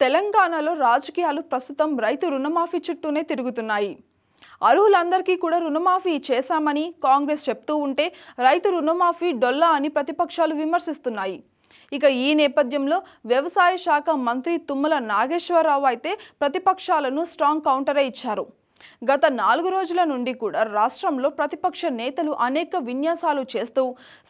తెలంగాణలో రాజకీయాలు ప్రస్తుతం రైతు రుణమాఫీ చుట్టూనే తిరుగుతున్నాయి. అర్హులందరికీ కూడా రుణమాఫీ చేశామని కాంగ్రెస్ చెప్తూ ఉంటే రైతు రుణమాఫీ డొల్లా అని ప్రతిపక్షాలు విమర్శిస్తున్నాయి. ఇక ఈ నేపథ్యంలో వ్యవసాయ శాఖ మంత్రి తుమ్మల నాగేశ్వరరావు అయితే ప్రతిపక్షాలను స్ట్రాంగ్ కౌంటరే ఇచ్చారు. గత నాలుగు రోజుల నుండి కూడా రాష్ట్రంలో ప్రతిపక్ష నేతలు అనేక విన్యాసాలు చేస్తూ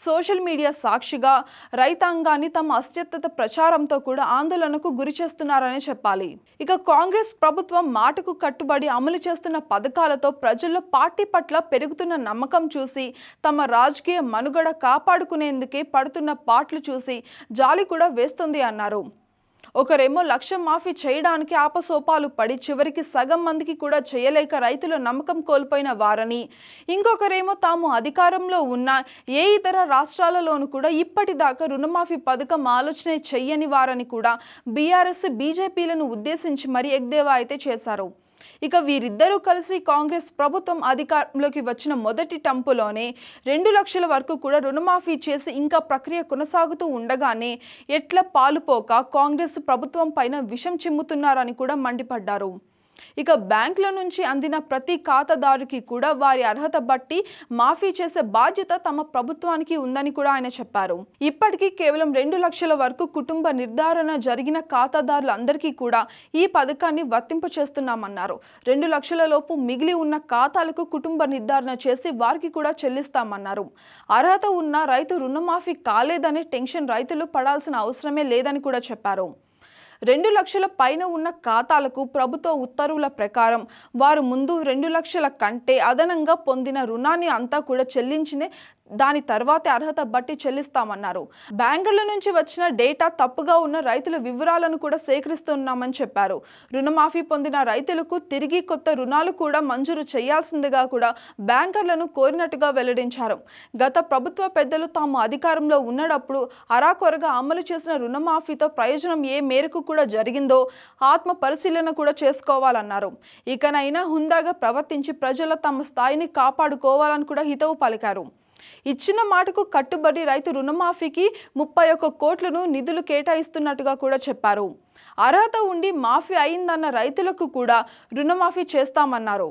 సోషల్ మీడియా సాక్షిగా రైతాంగాన్ని తమ అస్తిత్వత ప్రచారంతో కూడా ఆందోళనకు గురి చేస్తున్నారని చెప్పాలి. ఇక కాంగ్రెస్ ప్రభుత్వం మాటకు కట్టుబడి అమలు చేస్తున్న పథకాలతో ప్రజల్లో పార్టీ పట్ల పెరుగుతున్న నమ్మకం చూసి తమ రాజకీయ మనుగడ కాపాడుకునేందుకే పడుతున్న పాటలు చూసి జాలి కూడా వేస్తుంది అన్నారు. ఒకరేమో లక్ష మాఫీ చేయడానికి ఆపసోపాలు పడి చివరికి సగం మందికి కూడా చేయలేక రైతుల నమ్మకం కోల్పోయిన వారని. ఇంకొకరేమో తాము అధికారంలో ఉన్న ఏ ఇతర రాష్ట్రాలలోనూ కూడా ఇప్పటిదాకా రుణమాఫీ పథకం ఆలోచన చెయ్యని వారని కూడా బీఆర్ఎస్ బీజేపీలను ఉద్దేశించి మరీ ఎగ్దేవా అయితే చేశారు. ఇక వీరిద్దరూ కలిసి కాంగ్రెస్ ప్రభుత్వం అధికారంలోకి వచ్చిన మొదటి టంపులోనే రెండు లక్షల వరకు కూడా రుణమాఫీ చేసి ఇంకా ప్రక్రియ కొనసాగుతూ ఉండగానే ఎట్ల పాలుపోక కాంగ్రెస్ ప్రభుత్వం పైన విషం చిమ్ముతున్నారని కూడా మండిపడ్డారు. ఇక బ్యాంకుల నుంచి అందిన ప్రతి ఖాతాదారుకి కూడా వారి అర్హత బట్టి మాఫీ చేసే బాధ్యత తమ ప్రభుత్వానికి ఉందని కూడా ఆయన చెప్పారు. ఇప్పటికీ కేవలం రెండు లక్షల వరకు కుటుంబ నిర్ధారణ జరిగిన ఖాతాదారులందరికీ కూడా ఈ పథకాన్ని వర్తింప చేస్తున్నామన్నారు. రెండు లక్షల లోపు మిగిలి ఉన్న ఖాతాలకు కుటుంబ నిర్ధారణ చేసి వారికి కూడా చెల్లిస్తామన్నారు. అర్హత ఉన్న రైతు రుణమాఫీ కాలేదనే టెన్షన్ రైతులు పడాల్సిన అవసరమే లేదని కూడా చెప్పారు. రెండు లక్షల పైన ఉన్న ఖాతాలకు ప్రభుత్వ ఉత్తర్వుల ప్రకారం వారు ముందు రెండు లక్షల కంటే అదనంగా పొందిన రుణాన్ని అంతా కూడా చెల్లించినే దాని తర్వాతే అర్హత బట్టి చెల్లిస్తామన్నారు. బ్యాంకుల నుంచి వచ్చిన డేటా తప్పుగా ఉన్న రైతుల వివరాలను కూడా సేకరిస్తున్నామని చెప్పారు. రుణమాఫీ పొందిన రైతులకు తిరిగి కొత్త రుణాలు కూడా మంజూరు చేయాల్సిందిగా కూడా బ్యాంకర్లను కోరినట్టుగా వెల్లడించారు. గత ప్రభుత్వ పెద్దలు తాము అధికారంలో ఉన్నప్పుడు అరాకొరగా అమలు చేసిన రుణమాఫీతో ప్రయోజనం ఏ మేరకు కూడా జరిగిందో ఆత్మ పరిశీలన కూడా చేసుకోవాలన్నారు. ఇకనైనా హుందాగా ప్రవర్తించి ప్రజలు తమ స్థాయిని కాపాడుకోవాలని కూడా హితవు పలికారు. ఇచ్చిన మాటకు కట్టుబడి రైతు రుణమాఫీకి ముప్పై ఒక్క కోట్లను నిధులు కేటాయిస్తున్నట్టుగా కూడా చెప్పారు. అర్హత ఉండి మాఫీ అయిందన్న రైతులకు కూడా రుణమాఫీ చేస్తామన్నారు.